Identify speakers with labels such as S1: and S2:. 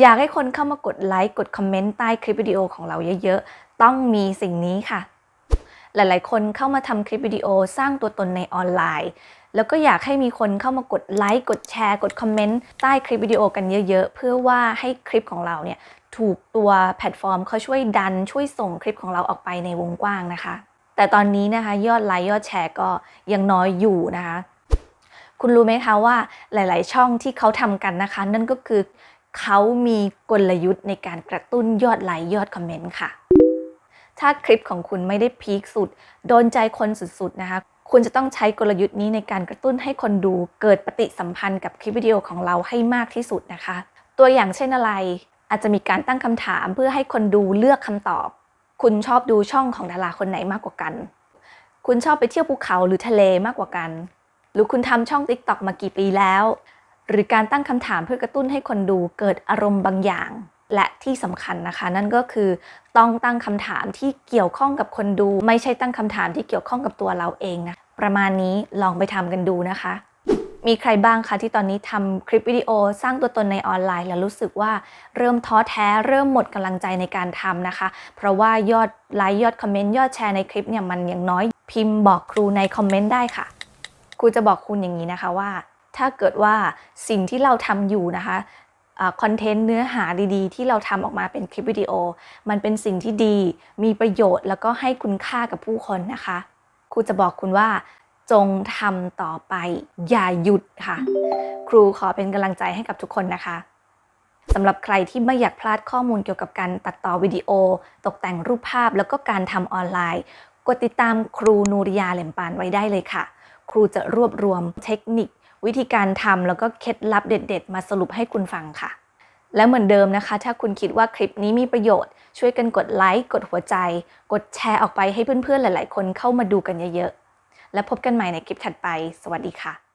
S1: อยากให้คนเข้ามากดไลค์กดคอมเมนต์ใต้คลิปวิดีโอของเราเยอะๆ ต้องมีสิ่งนี้ค่ะ หลายๆ คนเข้ามาทำคลิปวิดีโอสร้างตัวตนในออนไลน์ แล้วก็อยากให้มีคนเข้ามากดไลค์กดแชร์กดคอมเมนต์ใต้คลิปวิดีโอกันเยอะๆ เพื่อว่าให้คลิปของเราเนี่ยถูกตัวแพลตฟอร์มเขาช่วยดันช่วยส่งคลิปของเราออกไปในวงกว้างนะคะ แต่ตอนนี้นะคะยอดไลค์ยอดแชร์ก็ยังน้อยอยู่นะคะ คุณรู้ไหมคะว่าหลาย ๆ ช่องที่เขาทำกันนะคะ นั่นก็คือ เขามีกลยุทธ์ในการกระตุ้นยอดไลค์ยอดคอมเมนต์ค่ะ ถ้าคลิปของคุณไม่ได้พีคสุด โดนใจคนสุดๆนะคะ คุณจะต้องใช้กลยุทธ์นี้ในการกระตุ้นให้คนดูเกิดปฏิสัมพันธ์กับคลิปวิดีโอของเราให้มากที่สุดนะคะ ตัวอย่างเช่นอะไร อาจจะมีการตั้งคำถามเพื่อให้คนดูเลือกคำตอบ คุณชอบดูช่องของดาราคนไหนมากกว่ากัน คุณชอบไปเที่ยวภูเขาหรือทะเลมากกว่ากัน หรือคุณทำช่อง TikTok มากี่ปีแล้ว หรือการตั้งคำถามเพื่อกระตุ้นให้คนดูเกิดอารมณ์บางอย่าง และที่สำคัญนะคะ นั่นก็คือต้องตั้งคำถามที่เกี่ยวข้องกับคนดู ไม่ใช่ตั้งคำถามที่เกี่ยวข้องกับตัวเราเองนะประมาณนี้ลองไปทำกันดูนะคะ มีใครบ้างคะที่ตอนนี้ทำคลิปวิดีโอสร้างตัวตนในออนไลน์ แล้วรู้สึกว่าเริ่มท้อแท้เริ่มหมดกำลังใจในการทำนะคะ เพราะว่ายอดไลค์ยอดคอมเมนต์ยอดแชร์ในคลิปเนี่ยมันยังน้อยพิมพ์บอกครูในคอมเมนต์ได้ค่ะครูจะบอกคุณอย่างนี้นะคะว่า ถ้าเกิดว่าสิ่งที่เราทำอยู่นะคะคอนเทนต์เนื้อหาดีๆ ที่เราทำออกมาเป็นคลิปวิดีโอ มันเป็นสิ่งที่ดี มีประโยชน์แล้วก็ให้คุณค่ากับผู้คนนะคะครูจะบอกคุณว่าจงทำต่อไปอย่าหยุดค่ะ ครูขอเป็นกำลังใจให้กับทุกคนนะคะสำหรับใครที่ไม่อยากพลาดข้อมูลเกี่ยวกับการตัดต่อวิดีโอ ตกแต่งรูปภาพแล้วก็การทำออนไลน์ กดติดตามครูนูริยาเหลมปานไว้ได้เลยค่ะ ครูจะรวบรวมเทคนิค วิธีการทำแล้วก็เคล็ดลับเด็ด ๆ มาสรุปให้คุณฟังค่ะ และเหมือนเดิมนะคะ ถ้าคุณคิดว่าคลิปนี้มีประโยชน์ ช่วยกันกดไลค์กดหัวใจ กดแชร์ออกไปให้เพื่อนๆหลาย ๆ คนเข้ามาดูกันเยอะๆและพบกันใหม่ในคลิปถัดไป สวัสดีค่ะ